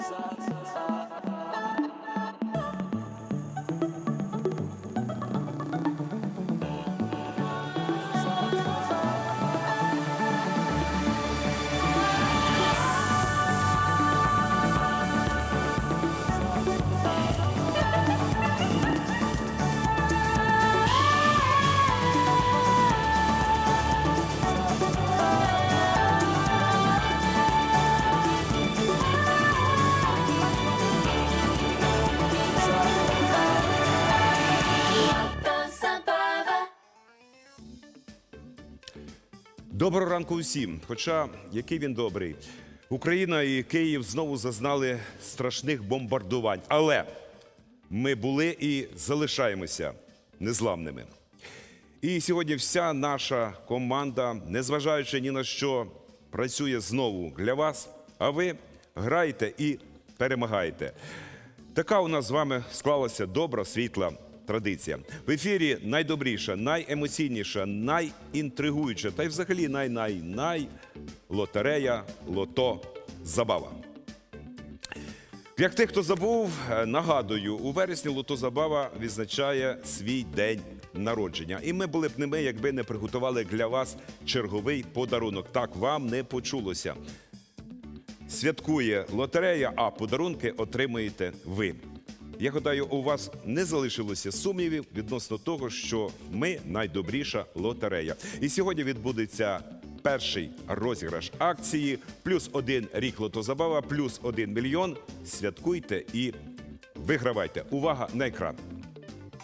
Sa, sa, sa, sa, sa. Доброго ранку усім. Хоча який він добрий. Україна і Київ знову зазнали страшних бомбардувань. Але ми були і залишаємося незламними. І сьогодні вся наша команда, незважаючи ні на що, працює знову для вас. А ви граєте і перемагаєте. Така у нас з вами склалася добра, світла традиція. В ефірі найдобріша, найемоційніша, найінтригуюча та й взагалі най-най-най лотерея Лото Забава. Як тих, хто забув, е, нагадую, у вересні Лото Забава відзначає свій день народження. І ми були б не ми, якби не приготували для вас черговий подарунок. Так вам не почулося. Святкує лотерея, а подарунки отримаєте ви. Я гадаю, у вас не залишилося сумнівів відносно того, що ми найдобріша лотерея. І сьогодні відбудеться перший розіграш акції, плюс один рік лотозабава, плюс один мільйон. Святкуйте і вигравайте. Увага на екран.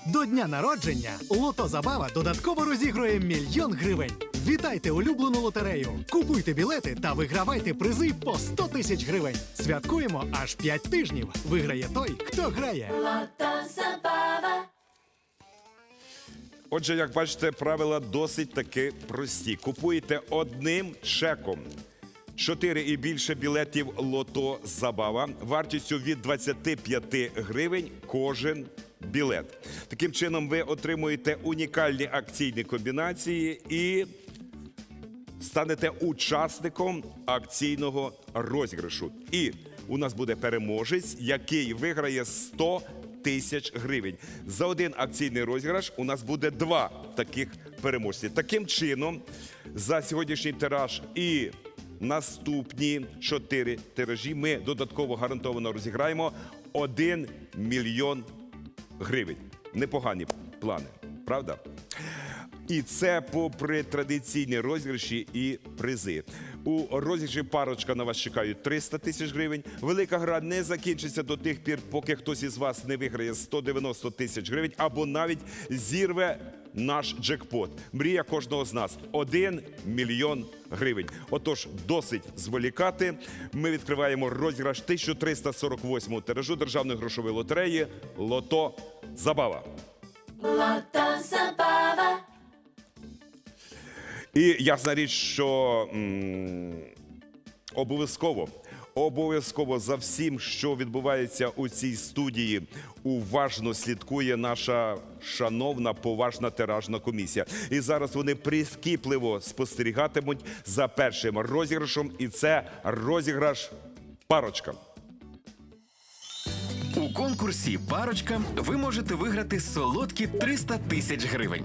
До дня народження Лото Забава додатково розігрує мільйон гривень. Вітайте улюблену лотерею! Купуйте білети та вигравайте призи по 100 тисяч гривень. Святкуємо аж 5 тижнів. Виграє той, хто грає. Отже, як бачите, правила досить таки прості. Купуєте одним чеком. Чотири і більше білетів лото забава вартістю від 25 гривень кожен білет. Таким чином, ви отримуєте унікальні акційні комбінації і станете учасником акційного розіграшу. І у нас буде переможець, який виграє 100 тисяч гривень. За один акційний розіграш у нас буде два таких переможці. Таким чином, за сьогоднішній тираж і наступні чотири тиражі ми додатково гарантовано розіграємо 1 мільйон гривень. Непогані плани, правда? І це попри традиційні розіграші і призи. У розіграші парочка на вас чекають 300 тисяч гривень. Велика гра не закінчиться до тих пір, поки хтось із вас не виграє 190 тисяч гривень або навіть зірве наш джекпот. Мрія кожного з нас 1 мільйон гривень. Отож, досить зволікати. Ми відкриваємо розіграш 1348 тиражу державної грошової лотереї Лото Забава. Lota Zabava. І ясна річ, що обов'язково, обов'язково за всім, що відбувається у цій студії, уважно слідкує наша шановна поважна тиражна комісія. І зараз вони прискіпливо спостерігатимуть за першим розіграшем, і це розіграш парочка. У конкурсі Парочка ви можете виграти солодкі 300 тисяч гривень.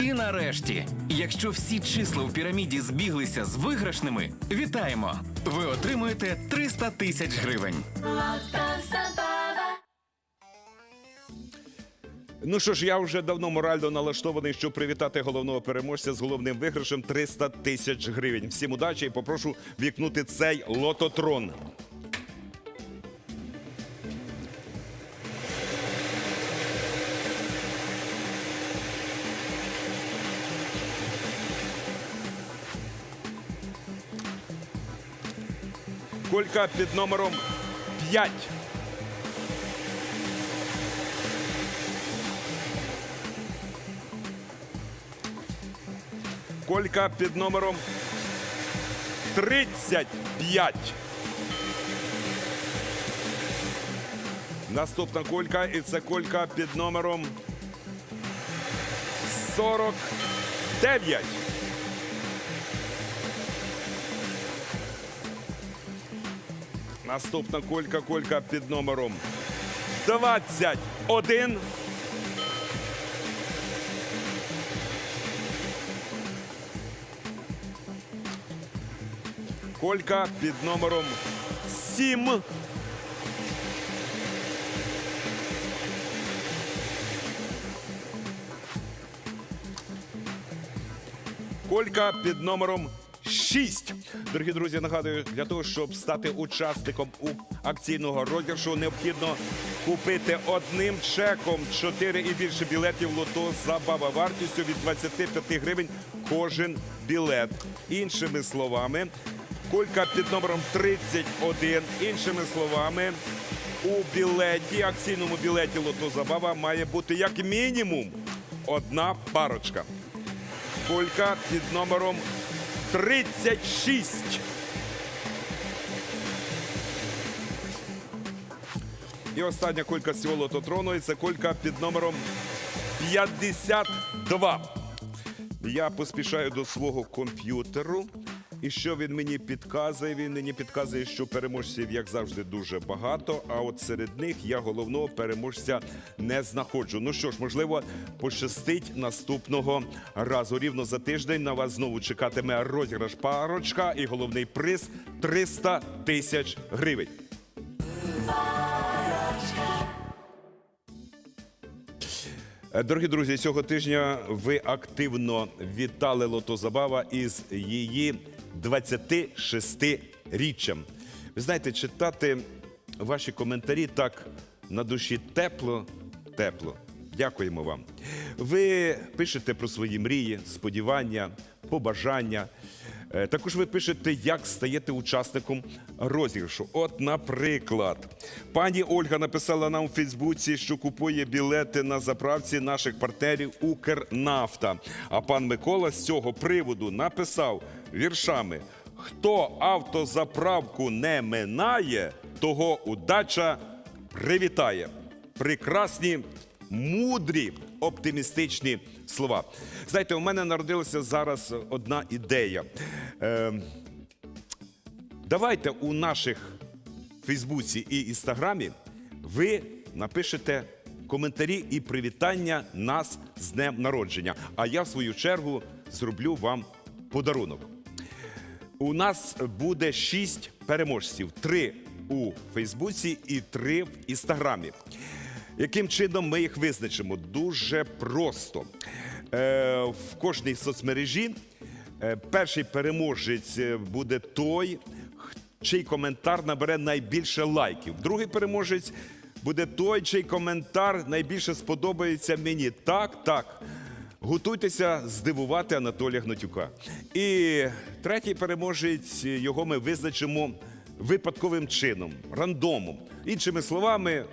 І нарешті, якщо всі числа у піраміді збіглися з виграшними, вітаємо! Ви отримуєте 300 тисяч гривень. Ну що ж, я вже давно морально налаштований, щоб привітати головного переможця з головним виграшем 300 тисяч гривень. Всім удачі і попрошу вікнути цей лототрон. Колька під номером 5. Колька під номером 35. Наступна колька, і це колька під номером 49. Наступна колька, колька під номером 21. Колька під номером 7. Колька під номером 6. Дорогі друзі, нагадую, для того, щоб стати учасником у акційного розіграшу, необхідно купити одним чеком 4 і більше білетів лото забава вартістю від 25 гривень кожен білет. Іншими словами, колька під номером 31. Іншими словами, у білеті, акційному білеті лото забава має бути як мінімум одна парочка. Колька під номером 36. І остання колька з цього лототрону це колька під номером 52. Я поспішаю до свого комп'ютеру. І що він мені підказує? Він мені підказує, що переможців, як завжди, дуже багато. А от серед них я головного переможця не знаходжу. Ну що ж, можливо, пощастить наступного разу. Рівно за тиждень на вас знову чекатиме розіграш парочка і головний приз 300 тисяч гривень. Дорогі друзі, цього тижня ви активно вітали Лото Забава із її 26-річчям. Ви знаєте, читати ваші коментарі так на душі тепло, тепло. Дякуємо вам. Ви пишете про свої мрії, сподівання, побажання. Е, Також ви пишете, як стаєте учасником розіграшу. От, наприклад, пані Ольга написала нам у Фейсбуці, що купує білети на заправці наших партнерів Укрнафта. А пан Микола з цього приводу написав віршами: хто автозаправку не минає, того удача привітає. Прекрасні мудрі, оптимістичні слова. Знаєте, у мене народилася зараз одна ідея. Е, давайте у наших Фейсбуці і Інстаграмі ви напишете коментарі і привітання нас з днем народження. А я, в свою чергу, зроблю вам подарунок. У нас буде шість переможців: три у Фейсбуці і три в Інстаграмі. Яким чином ми їх визначимо? Дуже просто. Е, в кожній соцмережі е, перший переможець е, буде той, чий коментар набере найбільше лайків. Другий переможець буде той, чий коментар найбільше сподобається мені. Так, так. Готуйтеся здивувати Анатолія Гнатюка. І третій переможець його ми визначимо випадковим чином, рандомом. Іншими словами,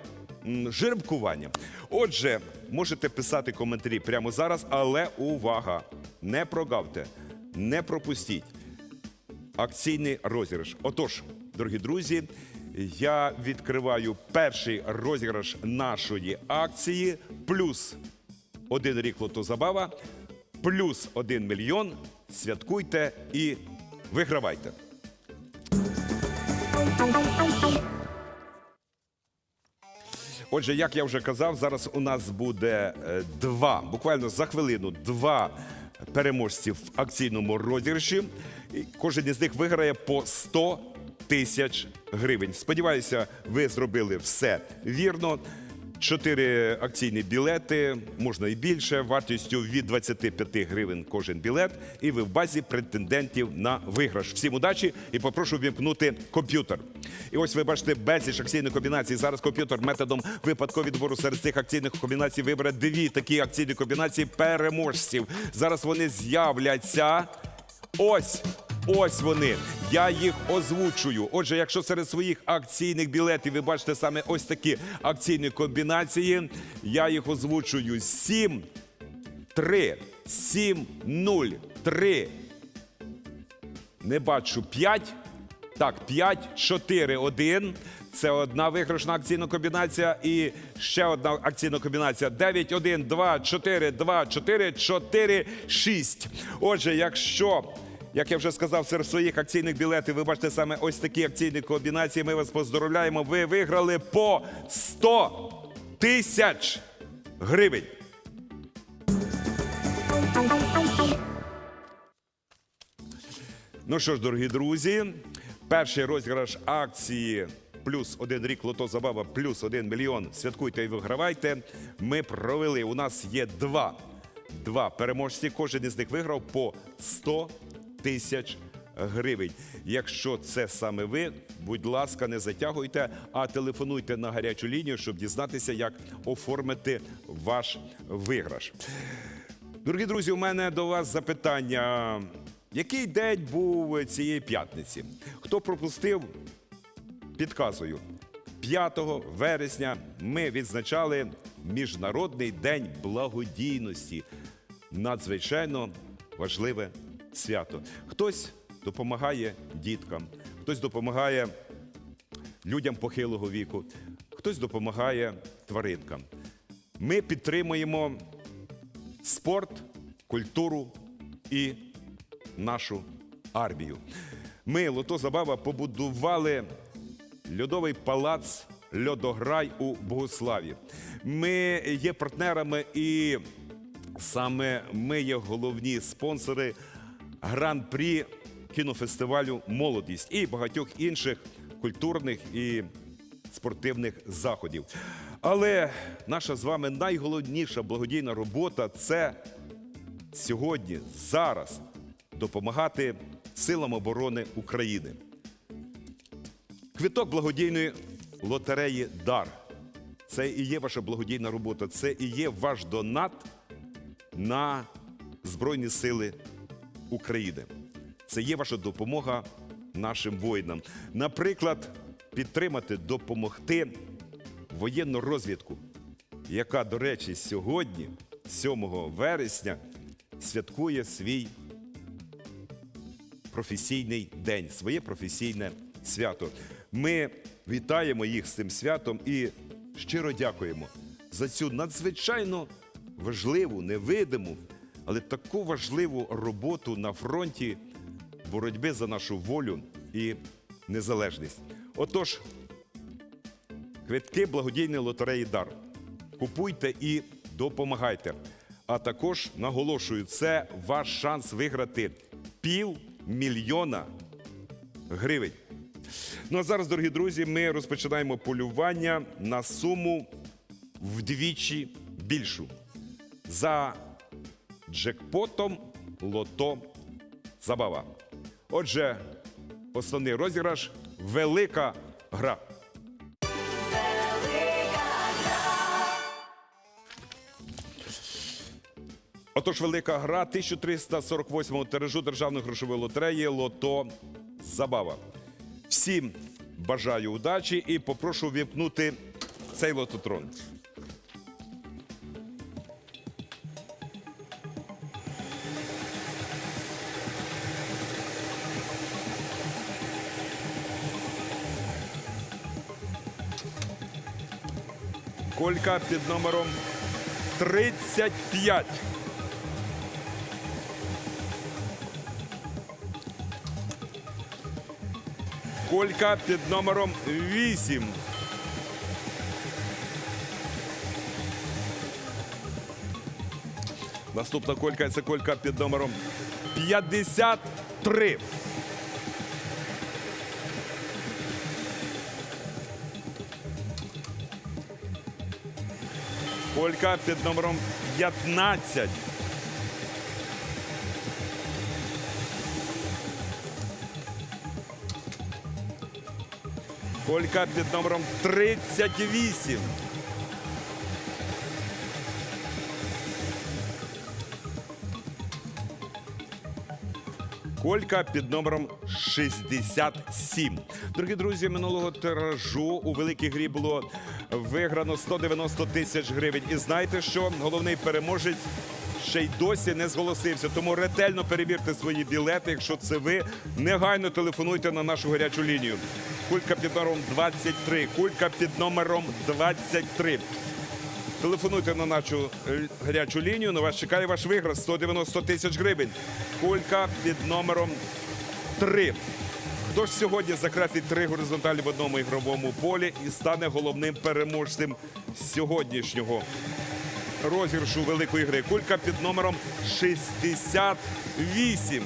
м, жеребкуванням. Отже, можете писати коментарі прямо зараз, але увага! Не прогавте, не пропустіть акційний розіграш. Отож, дорогі друзі, я відкриваю перший розіграш нашої акції плюс один рік лотозабава, плюс один мільйон. Святкуйте і вигравайте. Отже, як я вже казав, зараз у нас буде е, два, буквально за хвилину, два переможці в акційному розіграші. Кожен із них виграє по 100 тисяч гривень. Сподіваюся, ви зробили все вірно. Чотири акційні білети, можна і більше, вартістю від 25 гривень кожен білет. І ви в базі претендентів на виграш. Всім удачі і попрошу вімкнути комп'ютер. І ось ви бачите безліч акційних комбінацій. Зараз комп'ютер методом випадкового відбору серед цих акційних комбінацій вибере дві такі акційні комбінації переможців. Зараз вони з'являться. Ось Ось вони. Я їх озвучую. Отже, якщо серед своїх акційних білетів ви бачите саме ось такі акційні комбінації, я їх озвучую 7, 3, 7, 0, 3. Не бачу 5. Так, 5, 4, 1. Це одна виграшна акційна комбінація. І ще одна акційна комбінація. 9, 1, 2, 4, 2, 4, 4, 6. Отже, якщо, як я вже сказав, серед своїх акційних білетів ви бачите саме ось такі акційні комбінації, ми вас поздоровляємо. Ви виграли по 100 тисяч гривень. Ну що ж, дорогі друзі, перший розіграш акції плюс один рік лото забава, плюс один мільйон. Святкуйте і вигравайте. Ми провели. У нас є два, два переможці. Кожен із них виграв по 100 тисяч гривень. Якщо це саме ви, будь ласка, не затягуйте, а телефонуйте на гарячу лінію, щоб дізнатися, як оформити ваш виграш. Дорогі друзі, у мене до вас запитання. Який день був цієї п'ятниці? Хто пропустив? Підказую. 5 вересня ми відзначали Міжнародний день благодійності. Надзвичайно важливе свято. Хтось допомагає діткам, хтось допомагає людям похилого віку, хтось допомагає тваринкам. Ми підтримуємо спорт, культуру і нашу армію. Ми, Лото Забава, побудували льодовий палац Льодограй у Богославі. Ми є партнерами і саме ми є головні спонсори гран-прі кінофестивалю Молодість і багатьох інших культурних і спортивних заходів. Але наша з вами найголовніша благодійна робота це сьогодні, зараз допомагати силам оборони України. Квиток благодійної лотереї Дар. Це і є ваша благодійна робота, це і є ваш донат на Збройні Сили України. Це є ваша допомога нашим воїнам. Наприклад, підтримати, допомогти воєнну розвідку, яка, до речі, сьогодні, 7 вересня, святкує свій професійний день, своє професійне свято. Ми вітаємо їх з цим святом і щиро дякуємо за цю надзвичайно важливу, невидиму, але таку важливу роботу на фронті боротьби за нашу волю і незалежність. Отож, квитки благодійної лотереї Дар. Купуйте і допомагайте. А також наголошую, це ваш шанс виграти пів мільйона гривень. Ну а зараз, дорогі друзі, ми розпочинаємо полювання на суму вдвічі більшу. За джекпотом лото забава. Отже, основний розіграш велика гра. Отож, велика гра 1348-го тиражу державної грошової лотереї Лото Забава. Всім бажаю удачі і попрошу віпнути цей лототрон. Колька під номером 35. Колька під номером 8. Наступна колька це колька під номером 53. Колька під номером 15. Колька під номером 38. Колька під номером 67. Дорогі друзі, минулого тиражу у великій грі було виграно 190 тисяч гривень. І знаєте що? Головний переможець ще й досі не зголосився. Тому ретельно перевірте свої білети. Якщо це ви, негайно телефонуйте на нашу гарячу лінію. Кулька під номером 23. Кулька під номером 23. Телефонуйте на нашу е, гарячу лінію. На вас чекає ваш виграш 190 тисяч гривень. Кулька під номером 3. Хто ж сьогодні закреслить три горизонталі в одному ігровому полі і стане головним переможцем сьогоднішнього розіграшу великої гри? Кулька під номером 68.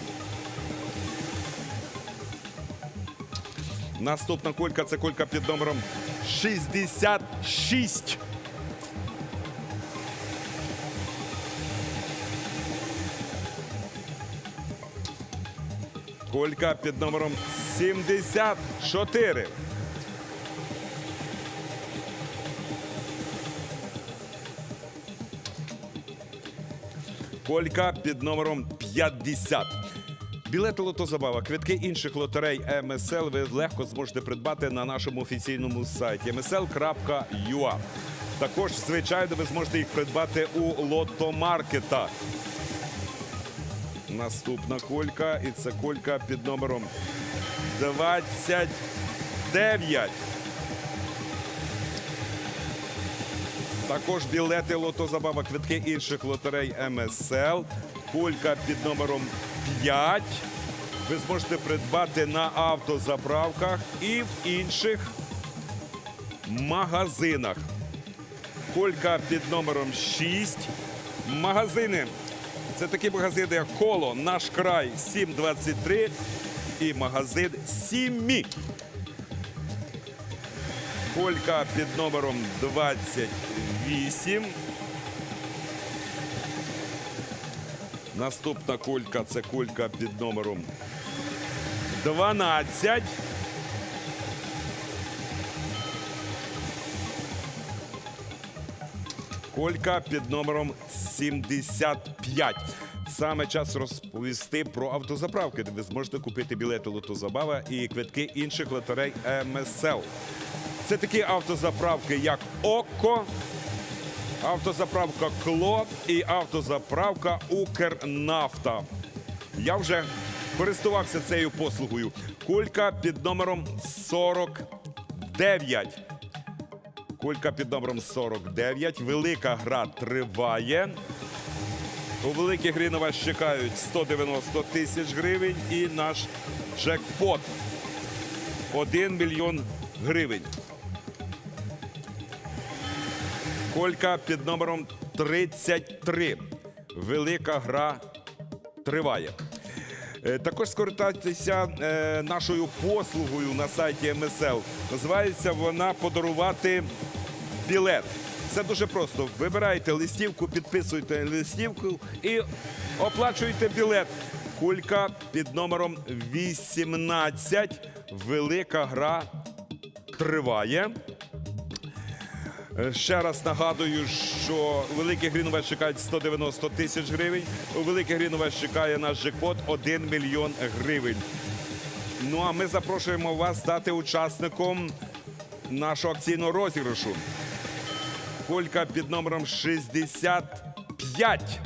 Наступна кулька це кулька під номером 66. Колька під номером 74. Колька під номером 50. Білети лотозабава, квитки інших лотерей МСЛ ви легко зможете придбати на нашому офіційному сайті msl.ua. Також, звичайно, ви зможете їх придбати у лотомаркетах. Наступна колька, і це колька під номером 29. Також білети лотозабава, квитки інших лотерей МСЛ. Кулька під номером 5. Ви зможете придбати на автозаправках і в інших магазинах. Колька під номером 6. Магазини. Це такі магазини, як коло, наш край 723 і магазин Сімі. Колька під номером 28. Наступна колька це колька під номером 12. Колька під номером 75. Саме час розповісти про автозаправки, де ви зможете купити білети лотозабава і квитки інших лотерей МСЛ. Це такі автозаправки, як ОКО, автозаправка Кло і автозаправка Укрнафта. Я вже користувався цією послугою. Кулька під номером 49. Кулька під номером 49. Велика гра триває. У великій грі на вас чекають 190 тисяч гривень і наш джекпот 1 мільйон гривень. Колька під номером 33. Велика гра триває. Е, Також скористайтеся е, нашою послугою на сайті МСЛ. Називається вона подарувати білет. Це дуже просто. Вибираєте листівку, підписуєте листівку і оплачуєте білет. Кулька під номером 18. Велика гра триває. Ще раз нагадую, що у великій грі на вас чекають 190 тисяч гривень. У великій грі на вас чекає наш джекпот 1 мільйон гривень. Ну а ми запрошуємо вас стати учасником нашого акційного розіграшу. Колька під номером 65.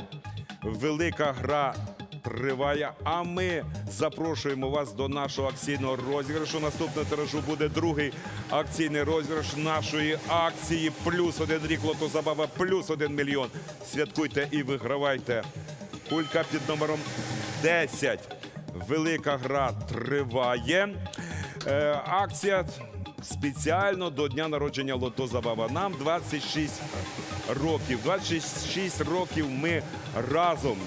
Велика гра триває. А ми запрошуємо вас до нашого акційного розіграшу. Наступного тиражу буде другий акційний розіграш нашої акції. Плюс один рік лотозабава, плюс один мільйон. Святкуйте і вигравайте. Кулька під номером 10. Велика гра триває. Е, акція спеціально до дня народження Лото Забава. Нам 26 років. 26 років ми разом.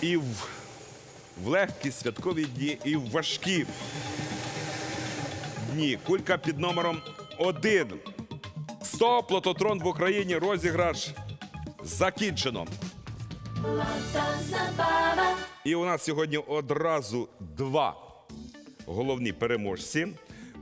І в, в легкі святкові дні, і в важкі дні. Кулька під номером 1. Стоп, лототрон в Україні. Розіграш закінчено. Лото Забава. І у нас сьогодні одразу два головні переможці.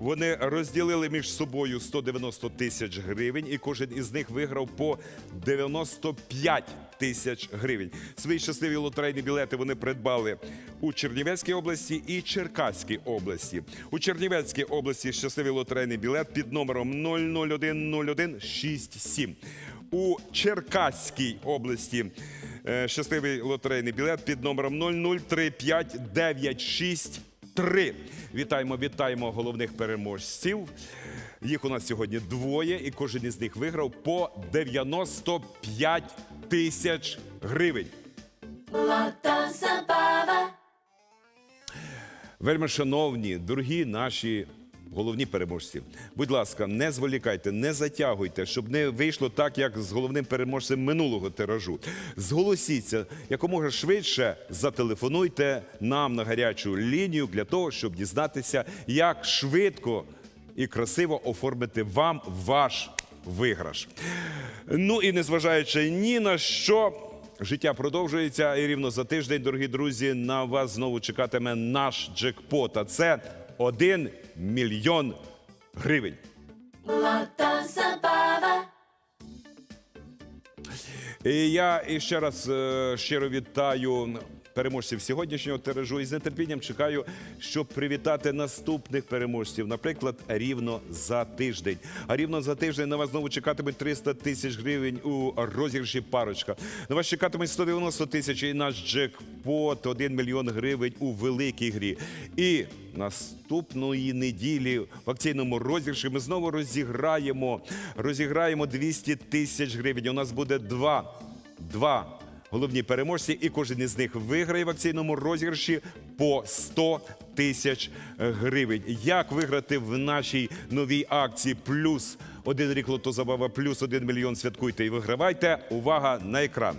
Вони розділили між собою 190 тисяч гривень, і кожен із них виграв по 95 тисяч гривень. Свої щасливі лотерейні білети вони придбали у Чернівецькій області і Черкаській області. У Чернівецькій області щасливий лотерейний білет під номером 0010167. У Черкаській області е, щасливий лотерейний білет під номером 0035963. Вітаємо, вітаємо головних переможців. Їх у нас сьогодні двоє, і кожен із них виграв по 95 тисяч гривень. Лото забава. Вельми шановні, дорогі наші головні переможці. Будь ласка, не зволікайте, не затягуйте, щоб не вийшло так, як з головним переможцем минулого тиражу. Зголосіться якомога швидше зателефонуйте нам на гарячу лінію для того, щоб дізнатися, як швидко і красиво оформити вам ваш виграш. Ну і незважаючи ні на що. Життя продовжується і рівно за тиждень, дорогі друзі, на вас знову чекатиме наш джекпот. А це 1 мільйон гривень. І я іще раз е, щиро вітаю переможців сьогоднішнього тиражу і з нетерпінням чекаю, щоб привітати наступних переможців, наприклад, рівно за тиждень. А рівно за тиждень на вас знову чекатимуть 300 тисяч гривень у розіграші парочка. На вас чекатимуть 190 тисяч і наш джекпот 1 мільйон гривень у великій грі. І наступної неділі в акційному розіграші ми знову розіграємо, розіграємо 200 тисяч гривень. У нас буде два, два головні переможці, і кожен із них виграє в акційному розіграші по 100 тисяч гривень. Як виграти в нашій новій акції плюс один рік лотозабава, плюс один мільйон святкуйте і вигравайте. Увага на екран.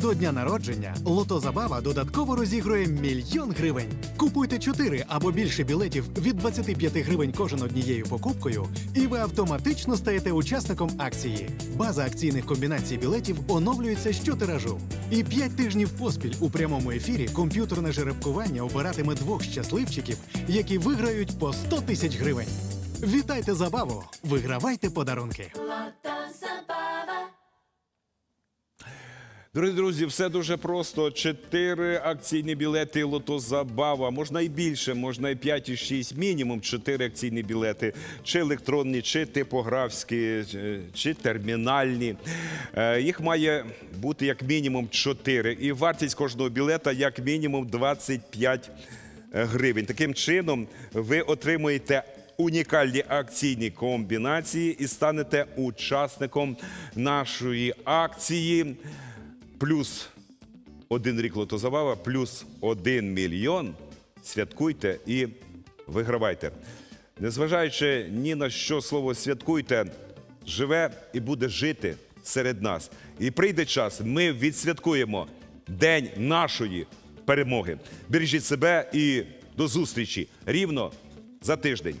До дня народження Лото Забава додатково розігрує мільйон гривень. Купуйте 4 або більше білетів від 25 гривень кожен однією покупкою, і ви автоматично стаєте учасником акції. База акційних комбінацій білетів оновлюється щотиражу. І 5 тижнів поспіль у прямому ефірі комп'ютерне жеребкування обиратиме двох щасливчиків, які виграють по 100 тисяч гривень. Вітайте забаву! Вигравайте подарунки! Дорогі друзі, все дуже просто. Чотири акційні білети лото забава. Можна і більше, можна і 5, і 6, мінімум чотири акційні білети, чи електронні, чи типографські, е, чи термінальні. Е, Їх має бути як мінімум 4. І вартість кожного білета як мінімум 25 гривень. Таким чином, ви отримуєте унікальні акційні комбінації і станете учасником нашої акції. Плюс один рік лотозабава, плюс один мільйон. Святкуйте і вигравайте. Незважаючи ні на що слово святкуйте, живе і буде жити серед нас. І прийде час, ми відсвяткуємо День нашої перемоги. Бережіть себе і до зустрічі рівно за тиждень.